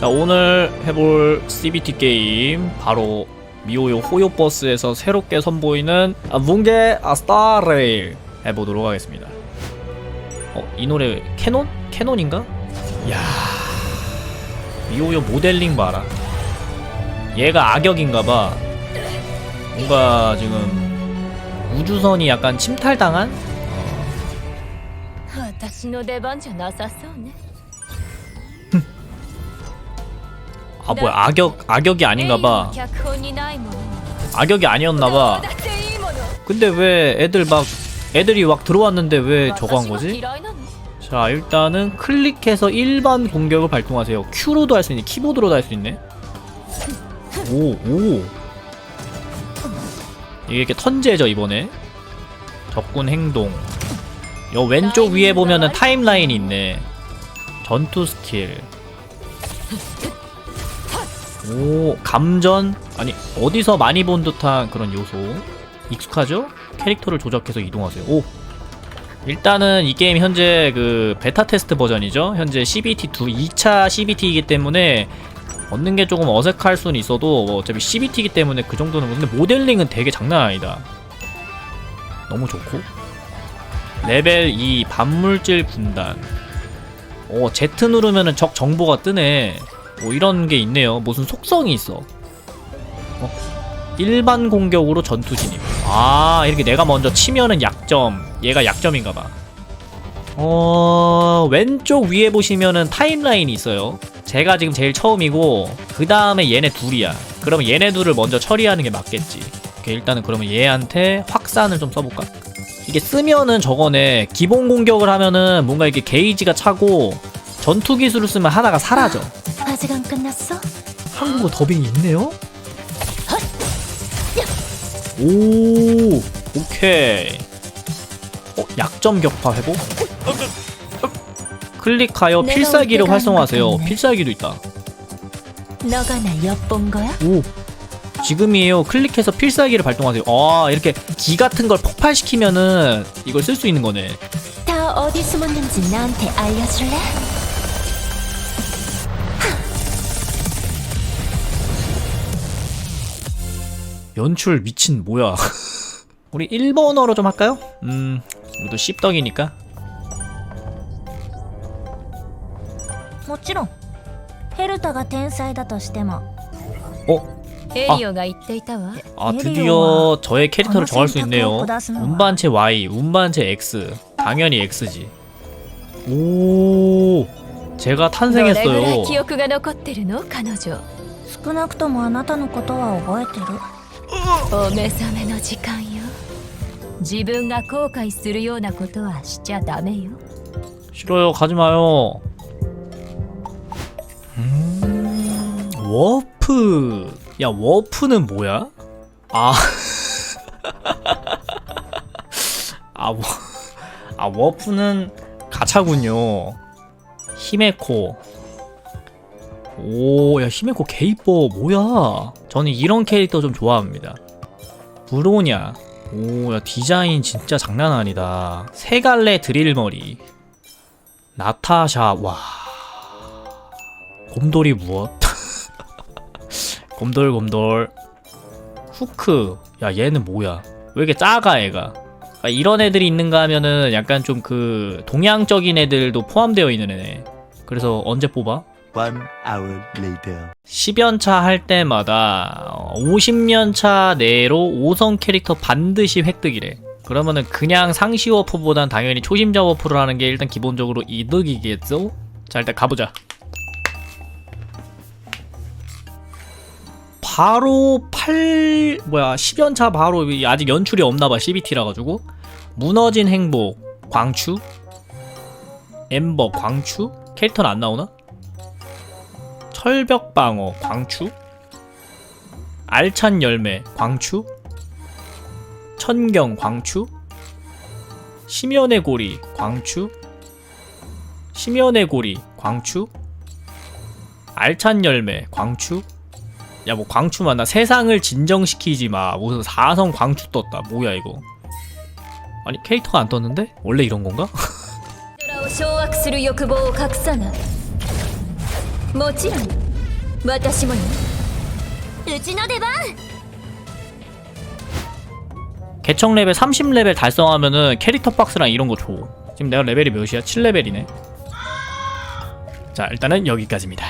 자 오늘 해볼 CBT 게임 바로 미오요 호요버스에서 새롭게 선보이는 아, 뭉게 아스타레일 해보도록 하겠습니다 어? 이 노래 캐논? 캐논인가? 야 미오요 모델링 봐라 얘가 악역인가봐 뭔가 지금 우주선이 약간 침탈당한? 私 아 뭐야 악역 악역이 아닌가봐. 악역이 아니었나봐. 근데 왜 애들 막 애들이 막 들어왔는데 왜 저거 한 거지? 자 일단은 클릭해서 일반 공격을 발동하세요. Q로도 할 수 있네. 키보드로도 할 수 있네. 오오. 오. 이게 이렇게 턴제죠 이번에. 적군 행동. 요 왼쪽 위에 보면은 타임라인이 있네. 전투 스킬. 오 감전 아니 어디서 많이 본 듯한 그런 요소 익숙하죠? 캐릭터를 조작해서 이동하세요 오 일단은 이 게임 현재 그 베타 테스트 버전이죠. 현재 CBT2 2차 CBT이기 때문에 얻는 게 조금 어색할 수는 있어도 뭐 어차피 CBT이기 때문에 그 정도는 근데 모델링은 되게 장난 아니다. 너무 좋고 레벨 2 반물질 군단. 오 Z 누르면은 적 정보가 뜨네. 뭐 이런 게 있네요. 무슨 속성이 있어. 어? 일반 공격으로 전투 진입. 아, 이렇게 내가 먼저 치면은 약점. 얘가 약점인가봐. 어, 왼쪽 위에 보시면은 타임라인이 있어요. 제가 지금 제일 처음이고, 그 다음에 얘네 둘이야. 그러면 얘네 둘을 먼저 처리하는 게 맞겠지. 오케이, 일단은 그러면 얘한테 확산을 좀 써볼까? 이게 쓰면은 저거네. 기본 공격을 하면은 뭔가 이렇게 게이지가 차고, 전투 기술을 쓰면 하나가 사라져. 아직 안 끝났어? 한국어 더빙이 있네요? 오, 오케이. 어, 약점 격파 회복? 클릭하여 내가 필살기를 올 때가 활성화하세요. 필살기도 있다. 너가 날 엿본 거야? 오, 지금이에요. 클릭해서 필살기를 발동하세요. 아, 이렇게 기 같은 걸 폭발시키면은 이걸 쓸 수 있는 거네. 다 어디 숨었는지 나한테 알려줄래? 연출 미친 뭐야? 우리 일본어로 좀 할까요? 음, 우리도 씹덕이니까. もちろんヘルタが天才だとしても 어, エリオが言っていたわ 아 내려와. 드디어 저의 캐릭터를 정할 수 있네요. 선택하고 나서는 운반체 Y, 운반체 X. 당연히 X지. 오, 제가 どれぐらい 탄생했어요. 記憶が残ってるの彼女少なくともあなたのことは覚えてる お目覚めの時間よ自分が後悔するようなことはしちゃダメよ 싫어요, 가지 마요. 음, 워프. 야, 워프는 뭐야? 아, 아, 워, 아 워프는 가차군요. 히메코. 오, 야, 히메코 개 이뻐. 뭐야? 저는 이런 캐릭터 좀 좋아합니다. 브로냐. 오, 야, 디자인 진짜 장난 아니다. 세 갈래 드릴머리. 나타샤, 와. 곰돌이 무엇? 곰돌, 곰돌. 후크. 야, 얘는 뭐야? 왜 이렇게 작아, 애가? 아, 이런 애들이 있는가 하면은 약간 좀 그 동양적인 애들도 포함되어 있는 애네. 그래서 언제 뽑아? One hour later. 10연차 할 때마다 50년차 내로 5성 캐릭터 반드시 획득이래. 그러면은 그냥 상시 워프보단 당연히 초심자 워프를 하는 게 일단 기본적으로 이득이겠죠? 자 일단 가보자. 바로 8 뭐야 10연차 바로 아직 연출이 없나봐 CBT라 가지고 무너진 행복 광추 엠버 광추 캐릭터는 안 나오나? 철벽 방어 광추? 알찬 열매 광추? 천경 광추? 심연의 고리 광추? 심연의 고리 광추? 알찬 열매 광추? 야 뭐 광추 만나 세상을 진정시키지 마. 무슨 사성 광추 떴다. 뭐야 이거? 아니 캐릭터가 안 떴는데? 원래 이런 건가? 空を掌握する欲望を隠さないもちろん 私もようちの出番 개척 레벨 30레벨 달성하면은 캐릭터 박스랑 이런 거 줘. 지금 내가 레벨이 몇이야? 7레벨이네. 자, 일단은 여기까지입니다.